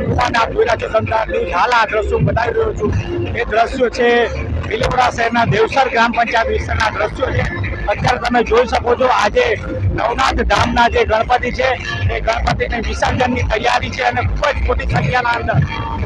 રહ્યા છો તમતાર ન્યૂઝ હાલ આ દ્રશ્યો બતાવી રહ્યો છું એ દ્રશ્યો છે ભીલપુરા શહેરના દેવસર ગ્રામ પંચાયત વિસ્તારના દ્રશ્યો છે અત્યારે તમે જોઈ શકો છો આજે નવનાથ ધામના જે ગણપતિ છે એ ગણપતિને વિસર્જનની તૈયારી છે અને ખૂબ જ મોટી સંખ્યાના અંદર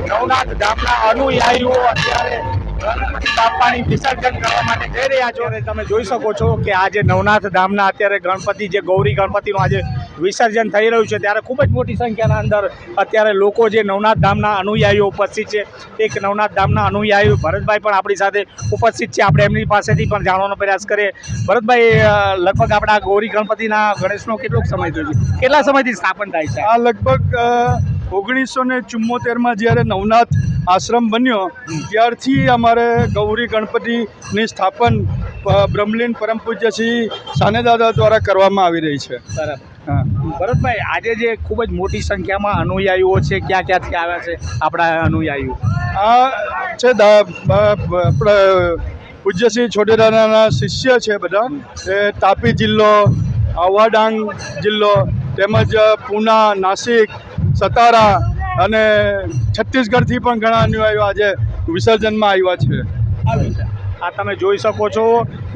નવનાથ ધામના અનુયાયીઓ અત્યારે ગણપતિ બાપાની વિસર્જન કરવા માટે જઈ રહ્યા છો અને તમે જોઈ શકો છો કે આજે નવનાથ ધામના અત્યારે ગણપતિ જે ગૌરી ગણપતિનો આજે વિસર્જન થઈ રહ્યું છે ત્યારે ખૂબ જ મોટી સંખ્યાના અંદર અત્યારે લોકો જે નવનાથ ધામના અનુયાયીઓ ઉપસ્થિત છે એક નવનાથ ધામના અનુયાયી ભરતભાઈ પણ આપણી સાથે ઉપસ્થિત છે. આપણે એમની પાસેથી પણ જાણવાનો પ્રયાસ કરીએ. ભરતભાઈ લગભગ આપણા ગૌરી ગણપતિના ગણેશનો કેટલોક સમય થયો છે? કેટલા સમયથી સ્થાપન થાય છે? આ લગભગ ઓગણીસો ને ચુમ્મોતેરમાં જ્યારે નવનાથ આશ્રમ બન્યો ત્યારથી અમારે ગૌરી ગણપતિની સ્થાપન બ્રહ્મલીન પરમ પૂજ્ય શ્રી સાનેદાદા દ્વારા કરવામાં આવી રહી છે. બરાબર. ભરતભાઈ આજે જે ખૂબ જ મોટી સંખ્યામાં અનુયાયીઓ છે ક્યાં ક્યાંથી આવ્યા છે આપણા અનુયાયીઓ? આ છે પૂજ્ય શ્રી છોટેદાદાના શિષ્ય છે બધા. એ તાપી જિલ્લો અવાડાંગ ડાંગ જિલ્લો તેમજ પૂના નાસિક સતારા અને છત્તીસગઢથી પણ ઘણા અનુયાયીઓ આજે વિસર્જનમાં આવ્યા છે. આવ્યું છે. આ તમે જોઈ શકો છો.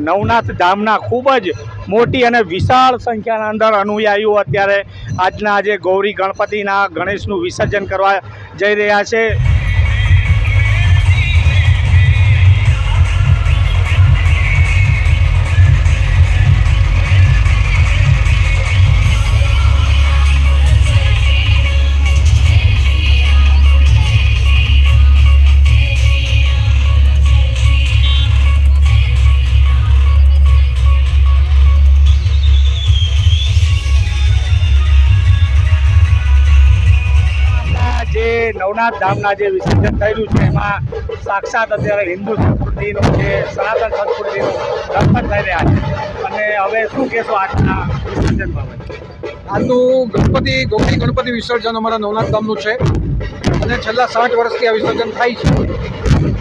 નવનાથ ધામના ખૂબ જ મોટી અને વિશાળ સંખ્યાના અંદર અનુયાયીઓ અત્યારે આજના આજે ગૌરી ગણપતિના ગણેશનું વિસર્જન કરવા જઈ રહ્યા છે. નવનાથ ધામના જે વિસર્જન થયેલું છે, એમાં સાક્ષાત અત્યારે હિન્દુ સંસ્કૃતિનું જે સનાતન સંસ્કૃતિનું દર્શન થઈ રહ્યા છે. અને હવે શું કહેશો આજના વિસર્જન બાબતે આજનું ગણપતિ, ગૌરી ગણપતિ વિસર્જન અમારા નવનાથ ધામનું છે. અને છેલ્લા સાઠ વર્ષથી આ વિસર્જન થાય છે.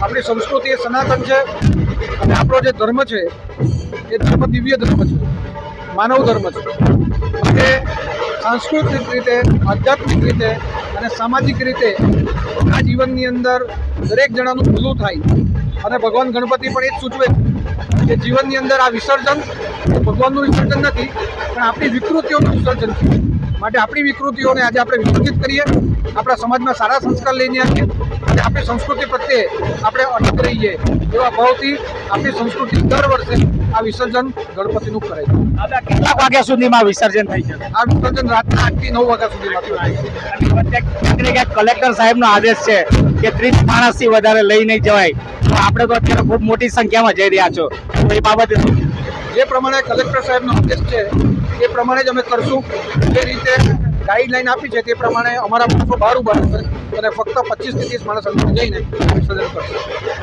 આપણી સંસ્કૃતિ એ સનાતન છે અને આપણો જે ધર્મ છે, એ ધર્મ દિવ્ય ધર્મ છે. માનવ ધર્મ છે. માટે સાંસ્કૃતિક રીતે, આધ્યાત્મિક રીતે અને સામાજિક રીતે આ જીવનની અંદર દરેક જણાનું ભૂલું થાય. અને ભગવાન ગણપતિ પણ એ જ સૂચવે કે જીવનની અંદર આ વિસર્જન ભગવાનનું વિસર્જન નથી, પણ આપણી વિકૃતિઓનું વિસર્જન છે. માટે આપણી વિકૃતિઓને આજે આપણે વિસર્જિત કરીએ, આપણા સમાજમાં સારા સંસ્કાર લઈને આવીએ, અને આપણી સંસ્કૃતિ પ્રત્યે આપણે અટક રહીએ એવા ભાવથી આપણી સંસ્કૃતિ દર વર્ષે આ વિસર્જન ગણપતિનું કરે છે. કેટલા વાગ્યા સુધીમાં વિસર્જન થઈ છે? આ વિસર્જન રાતના આઠથી નવ વાગ્યા સુધીમાં ક્યાંક કલેક્ટર સાહેબનો આદેશ છે કે ત્રીસ માણસથી વધારે લઈ નહીં જવાય. તો આપણે તો અત્યારે ખૂબ મોટી સંખ્યામાં જઈ રહ્યા છો. તો એ બાબતે જે પ્રમાણે કલેક્ટર સાહેબનો આદેશ છે એ પ્રમાણે જ અમે કરશું. જે રીતે ગાઈડલાઈન આપી છે તે પ્રમાણે અમારા માણસો બહાર ઊભા રહેશે. અને ફક્ત પચીસથી ત્રીસ માણસ અંદર જઈને વિસર્જન કરશે.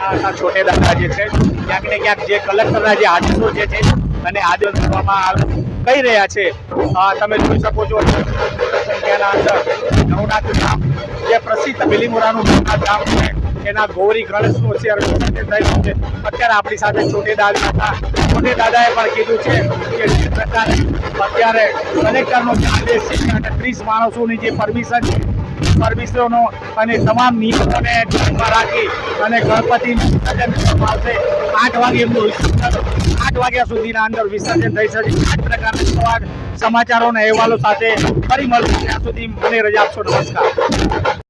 આ છોટેદાદા છોટે દાદા જે છે, ક્યાંક ને ક્યાંક જે કલેક્ટરના જે આદેશો જે છે, અને આદેશ કરવામાં આવે કહી રહ્યા છે. તમે જોઈ શકો છો સંખ્યાના અંદર નવનાથ ધામ જે પ્રસિદ્ધ બિલીમોરાનું નવનાથ ધામ છે, એના ગૌરી ગણેશનું અત્યારે વિસર્જન થયું છે. અત્યારે આપણી સાથે છોટે દાદા હતા. છોટે દાદાએ પણ કીધું છે કે અત્યારે કલેક્ટરનો જે આદેશ છે અને ત્રીસ માણસોની જે પરમિશન છે પરમિશનો અને તમામ નિયમોને ધ્યાનમાં રાખી અને ગણપતિ વિસર્જન આવશે. આઠ વાગે એમનું આઠ વાગ્યા સુધીના અંદર વિસર્જન થઈ શકે. આઠ પ્રકારના સમાચારો અને અહેવાલો સાથે ફરી મળશે. ત્યાં સુધી મને રજા આપશો. નમસ્કાર.